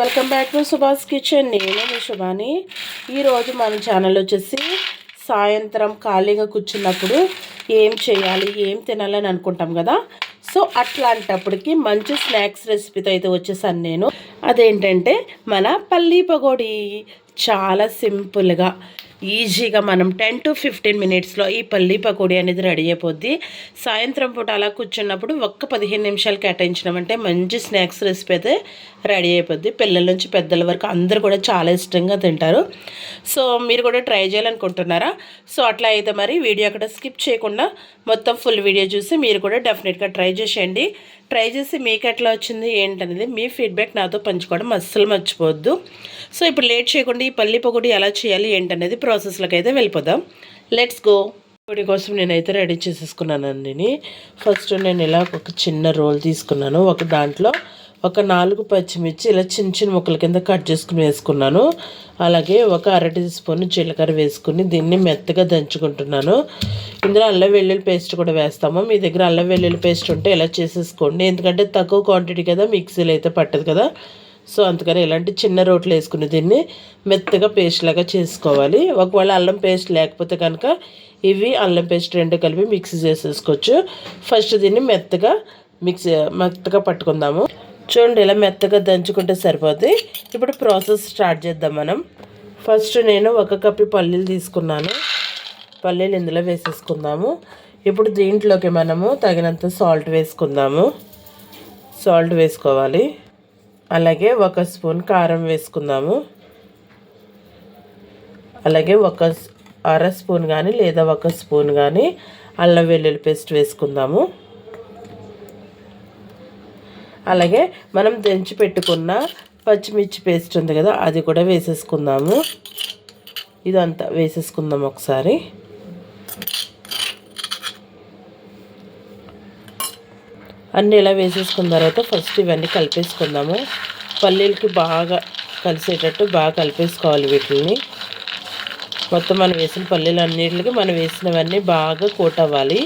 Welcome back to Subhash kitchen. నేను మీ శుభాని. ఈరోజు మన ఛానల్ వచ్చేసి సాయంత్రం ఖాళీగా కూర్చున్నప్పుడు ఏం చేయాలి ఏం తినాలని అనుకుంటాం కదా? సో అట్లాంటప్పటికి మంచి స్నాక్స్ రెసిపీతో అయితే వచ్చేసాను నేను. అదేంటంటే మన పల్లీ పకోడీ. చాలా సింపుల్గా. ఈజీగా మనం టెన్ టు ఫిఫ్టీన్ మినిట్స్లో ఈ పల్లీ పకోడీ అనేది రెడీ అయిపోద్ది. సాయంత్రం పూట అలా కూర్చున్నప్పుడు ఒక్క పదిహేను నిమిషాలు కేటాయించినామంటే మంచి స్నాక్స్ రెసిపీ అయితే రెడీ అయిపోద్ది. పిల్లల నుంచి పెద్దల వరకు అందరూ కూడా చాలా ఇష్టంగా తింటారు. సో మీరు కూడా ట్రై చేయాలనుకుంటున్నారా? సో అట్లా అయితే మరి వీడియో అక్కడ స్కిప్ చేయకుండా మొత్తం ఫుల్ వీడియో చూసి మీరు కూడా డెఫినెట్గా ట్రై చేసేయండి. ట్రై చేసి మీకు ఎట్లా వచ్చింది ఏంటనేది మీ ఫీడ్బ్యాక్ నాతో పంచుకోవడం అస్సలు మర్చిపోవద్దు. సో ఇప్పుడు లేట్ చేయకుండా ఈ పల్లి పొగడి ఎలా చేయాలి ఏంటనేది ప్రాసెస్లోకి అయితే వెళ్ళిపోదాం. Let's go. పొడి కోసం నేనైతే రెడీ చేసేసుకున్నానండి. ఫస్ట్ నేను ఇలా ఒక చిన్న రోల్ తీసుకున్నాను. ఒక దాంట్లో ఒక నాలుగు పచ్చిమిర్చి ఇలా చిన్న చిన్న ముక్కల కింద కట్ చేసుకుని వేసుకున్నాను. అలాగే ఒక అరటి స్పూన్ జీలకర్ర వేసుకుని దీన్ని మెత్తగా దంచుకుంటున్నాను. ఇందులో అల్లం వెల్లుల్లి పేస్ట్ కూడా వేస్తాము. మీ దగ్గర అల్లం వెల్లుల్లి పేస్ట్ ఉంటే ఇలా చేసేసుకోండి. ఎందుకంటే తక్కువ క్వాంటిటీ కదా మిక్సీలో అయితే పట్టదు కదా. సో అందుకని ఇలాంటి చిన్న రోట్లు వేసుకుని దీన్ని మెత్తగా పేస్ట్ లాగా చేసుకోవాలి. ఒకవేళ అల్లం పేస్ట్ లేకపోతే కనుక ఇవి అల్లం పేస్ట్ రెండు కలిపి మిక్సీ చేసేసుకోవచ్చు. ఫస్ట్ దీన్ని మెత్తగా మిక్సీ మెత్తగా పట్టుకుందాము. చూడండి ఇలా మెత్తగా దంచుకుంటే సరిపోద్ది. ఇప్పుడు ప్రాసెస్ స్టార్ట్ చేద్దాం మనం. ఫస్ట్ నేను ఒక కప్పు పల్లీలు తీసుకున్నాను. పల్లీలు ఇందులో వేసేసుకుందాము. ఇప్పుడు దీంట్లోకి మనము తగినంత సాల్ట్ వేసుకుందాము. సాల్ట్ వేసుకోవాలి. అలాగే ఒక స్పూన్ కారం వేసుకుందాము. అలాగే ఒక అర స్పూన్ కానీ లేదా ఒక స్పూన్ కానీ అల్లం వెల్లుల్లి పేస్ట్ వేసుకుందాము. అలాగే మనం దంచి పెట్టుకున్న పచ్చిమిర్చి పేస్ట్ ఉంది కదా అది కూడా వేసేసుకుందాము. ఇదంతా వేసేసుకుందాం ఒకసారి. అన్నీ ఇలా వేసేసుకున్న తర్వాత ఫస్ట్ ఇవన్నీ కలిపేసుకుందాము. పల్లీలకి బాగా కలిసేటట్టు బాగా కలిపేసుకోవాలి వీటిని మొత్తం మనం వేసిన పల్లీలు అన్నిటికి మనం వేసినవన్నీ బాగా కోట్ అవ్వాలి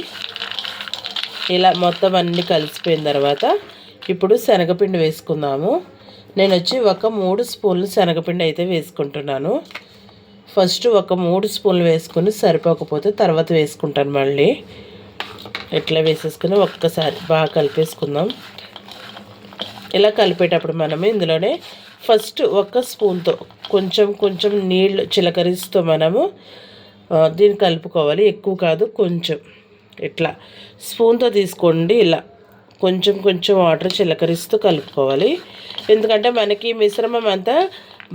ఇలా మొత్తం అన్నీ కలిసిపోయిన తర్వాత ఇప్పుడు శనగపిండి వేసుకుందాము. నేను వచ్చి ఒక మూడు స్పూన్లు శనగపిండి అయితే వేసుకుంటున్నాను. ఫస్ట్ ఒక మూడు స్పూన్లు వేసుకుని సరిపోకపోతే తర్వాత వేసుకుంటాను మళ్ళీ. ఇట్లా వేసేసుకుని ఒక్కసారి బాగా కలిపేసుకుందాం. ఇలా కలిపేటప్పుడు మనం ఇందులోనే ఫస్ట్ ఒక స్పూన్తో కొంచెం కొంచెం నీళ్ళు చిలకరిస్తూ మనము దీన్ని కలుపుకోవాలి. ఎక్కువ కాదు కొంచెం. ఇట్లా స్పూన్తో తీసుకోండి ఇలా. కొంచెం కొంచెం వాటర్ చిలకరిస్తూ కలుపుకోవాలి. ఎందుకంటే మనకి మిశ్రమం అంతా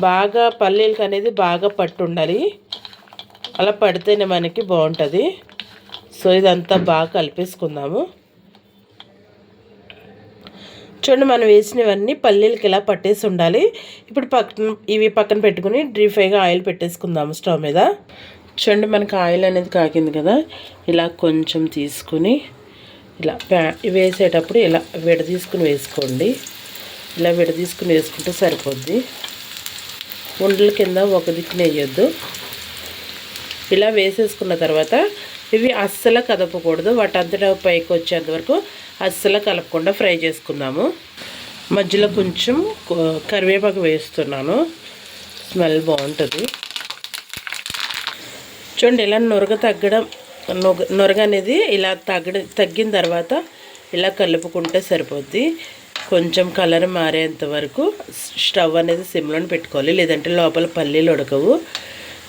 బాగా పల్లీలకు అనేది బాగా పట్టు ఉండాలి అలా పడితేనే మనకి బాగుంటుంది. సో ఇదంతా బాగా కలిపేసుకుందాము. చూడండి మనం వేసినవన్నీ పల్లీలకి ఇలా పట్టేసి ఉండాలి. ఇప్పుడు పక్కన ఇవి పక్కన పెట్టుకుని డ్రీ ఫ్రైగా ఆయిల్ పెట్టేసుకుందాము స్టవ్ మీద. చూడండి మనకి ఆయిల్ అనేది కాకింది కదా. ఇలా కొంచెం తీసుకుని ఇలా ప్యా వేసేటప్పుడు ఇలా విడ తీసుకుని వేసుకోండి. ఇలా విడ తీసుకుని వేసుకుంటే సరిపోద్ది. ఉండల కింద ఒక దిక్కున వేయొద్దు ఇలా వేసేసుకున్న తర్వాత ఇవి అస్సలు కదపకూడదు. వాటంతటా అంతటా పైకి వచ్చేంత వరకు అస్సలు కలపకుండా ఫ్రై చేసుకుందాము. మధ్యలో కొంచెం కరివేపాకు వేస్తున్నాను. స్మెల్ బాగుంటుంది. చూడండి ఇలా నొరగ తగ్గడం నొరగ అనేది ఇలా తగ్గ తగ్గిన తర్వాత ఇలా కలుపుకుంటే సరిపోద్ది. కొంచెం కలర్ మారేంత వరకు స్టవ్ అనేది సిమ్లోనే పెట్టుకోవాలి. లేదంటే లోపల పల్లీలు ఉడకవు.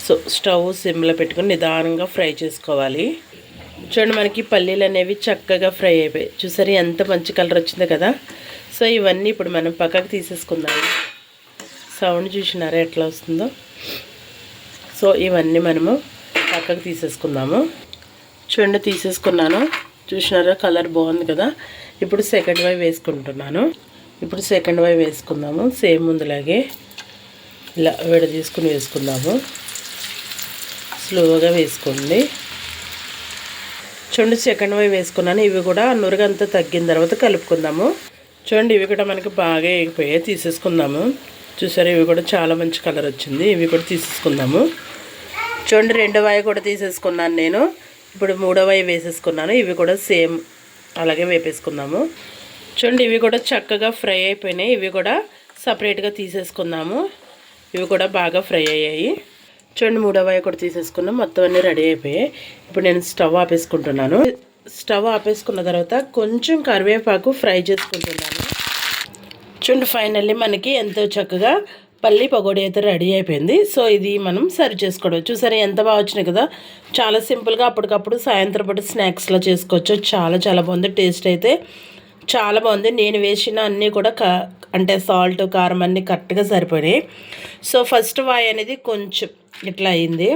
సో స్టవ్ సిమ్లో పెట్టుకొని నిదానంగా ఫ్రై చేసుకోవాలి. చూడండి మనకి పల్లీలు అనేవి చక్కగా ఫ్రై అయిపోయాయి చూసారు ఎంత మంచి కలర్ వచ్చిందో కదా. సో ఇవన్నీ ఇప్పుడు మనం పక్కకు తీసేసుకుందాం. సౌండ్ చూసినారా ఎట్లా వస్తుందో. సో ఇవన్నీ మనము పక్కకు తీసేసుకుందాము. చూడండి తీసేసుకున్నాను. చూసినారా? కలర్ బాగుంది కదా? ఇప్పుడు సెకండ్ వైవ్ వేసుకుంటున్నాను. ఇప్పుడు సెకండ్ వై వేసుకుందాము. సేమ్ ముందులాగే ఇలా విడ తీసుకుని వేసుకుందాము. స్లోగా వేసుకోండి. చూడండి సెకండ్ వై వేసుకున్నాను. ఇవి కూడా నురగంతా తగ్గిన తర్వాత కలుపుకుందాము. చూడండి ఇవి కూడా మనకి బాగా ఎగిపోయాయి తీసేసుకుందాము. చూసారు? ఇవి కూడా చాలా మంచి కలర్ వచ్చింది. ఇవి కూడా తీసేసుకుందాము. చూడండి రెండో వాయి కూడా తీసేసుకున్నాను నేను. ఇప్పుడు మూడో వేసేసుకున్నాను. ఇవి కూడా సేమ్ అలాగే వేపేసుకుందాము. చూడండి ఇవి కూడా చక్కగా ఫ్రై అయిపోయినాయి. ఇవి కూడా సపరేట్గా తీసేసుకుందాము. ఇవి కూడా బాగా ఫ్రై అయ్యాయి. చూడండి మూడవ కూడా తీసేసుకున్నాం. మొత్తం అన్నీ రెడీ అయిపోయాయి. ఇప్పుడు నేను స్టవ్ ఆపేసుకుంటున్నాను. స్టవ్ ఆపేసుకున్న తర్వాత కొంచెం కరివేపాకు ఫ్రై చేసుకుంటున్నాను. చూడండి ఫైనల్లీ మనకి ఎంతో చక్కగా పల్లి పకోడీ అయితే రెడీ అయిపోయింది. సో ఇది మనం సర్వ్ చేసుకోవడం చూసారా ఎంత బాగా వచ్చినాయి కదా? చాలా సింపుల్గా అప్పటికప్పుడు సాయంత్రం పూట స్నాక్స్లో చేసుకోవచ్చు. చాలా చాలా బాగుంది. టేస్ట్ అయితే చాలా బాగుంది. నేను వేసిన అన్నీ కూడా క అంటే సాల్ట్ కారం అన్నీ కరెక్ట్గా సరిపోయినాయి. సో ఫస్ట్ వాయి అనేది కొంచెం ఇట్లా అయింది.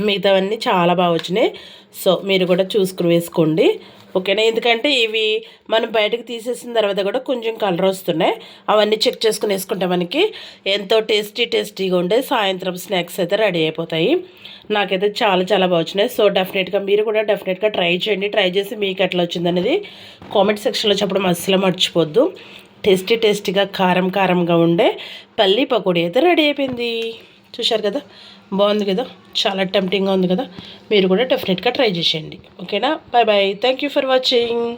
మిగతావన్నీ చాలా బాగా వచ్చినాయి. సో మీరు కూడా చూసుకుని వేసుకోండి. ఓకేనా? ఎందుకంటే ఇవి మనం బయటకు తీసేసిన తర్వాత కూడా కొంచెం కలర్ వస్తున్నాయి. అవన్నీ చెక్ చేసుకుని వేసుకుంటే మనకి ఎంతో టేస్టీ టేస్టీగా ఉండే సాయంత్రం స్నాక్స్ అయితే రెడీ అయిపోతాయి. నాకైతే చాలా చాలా బాగా వచ్చినాయి. సో డెఫినెట్గా మీరు కూడా డెఫినెట్గా ట్రై చేయండి. ట్రై చేసి మీకు ఎట్లా వచ్చిందనేది కామెంట్ సెక్షన్లో చెప్పడం అస్సలు మర్చిపోద్దు. టేస్టీ టేస్టీగా కారం కారంగా ఉండే పల్లీ పకోడీ అయితే రెడీ అయిపోయింది. చూశారు కదా? బాగుంది కదా? చాలా టెంప్టింగ్గా ఉంది కదా? మీరు కూడా డెఫినెట్గా ట్రై చేసేయండి. ఓకేనా bye bye thank you for watching